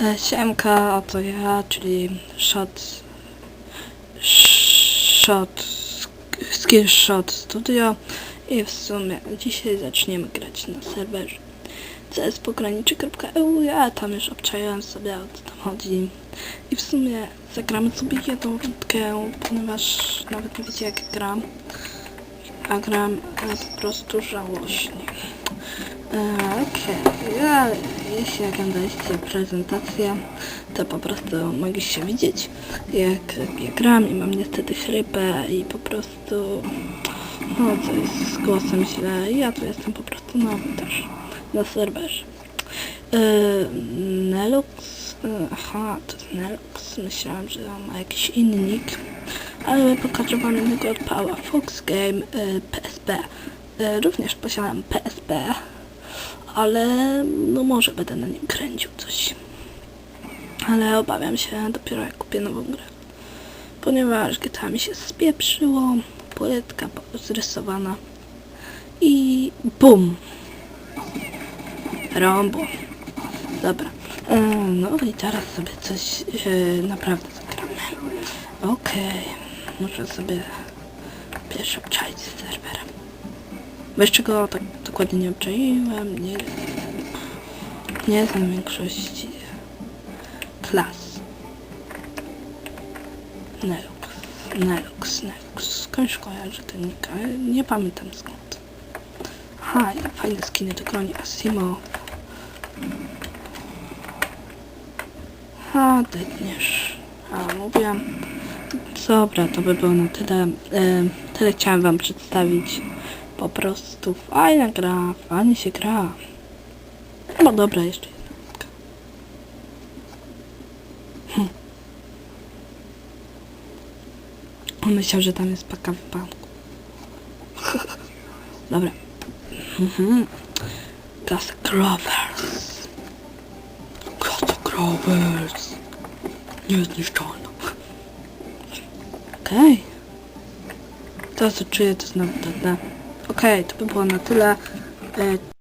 E, Siemka, oto ja, czyli Shot... Shot... Skillshot Studio. I w sumie dzisiaj zaczniemy grać na serwerze cspograniczy.eu Ja tam już obczaiłem sobie o co tam chodzi. I w sumie zagramy sobie jedną rundkę, ponieważ nawet nie wiecie jak gram. A gram e, po prostu żałośnie. E, Okej, ale jeśli oglądaliście prezentację, to po prostu mogliście widzieć, jak ja gram i mam niestety chrypę i po prostu no coś z głosem źle. Ja tu jestem po prostu nowy też na serwerze. E, Nelux, e, aha, to jest Nelux, myślałem, że ma jakiś inny nick, ale pokażę wam innego odpała. Fox Game e, PSP. E, również posiadam PSP, ale no może będę na nim kręcił coś. Ale obawiam się dopiero jak kupię nową grę. Ponieważ GTA mi się spieprzyło, płytka zrysowana i bum! Rombo. Dobra. E, No i teraz sobie coś e, naprawdę zagramy. Okej. Muszę sobie pierwszy obczaić z serwerem. Bo jeszcze go tak dokładnie nie obczaiłem. Nie, nie znam większości klas. Nelux. Nelux, Nelux. Skądś kojarzę ten nick, nie pamiętam skąd. Aha, i fajne skiny do broni Asimo. A, dygniesz. A, mówiłam. Dobra, to by było na tyle. E, tyle chciałem wam przedstawić. Po prostu fajna gra, fajnie się gra. No dobra, jeszcze jedna. Hm. Myślał, że tam jest paka w banku. dobra. Mhm. Classic Grovers. Classic Grovers. Niezniszczalna. Okej. To co czuję to znowu doda. Okej, to by było na tyle. E,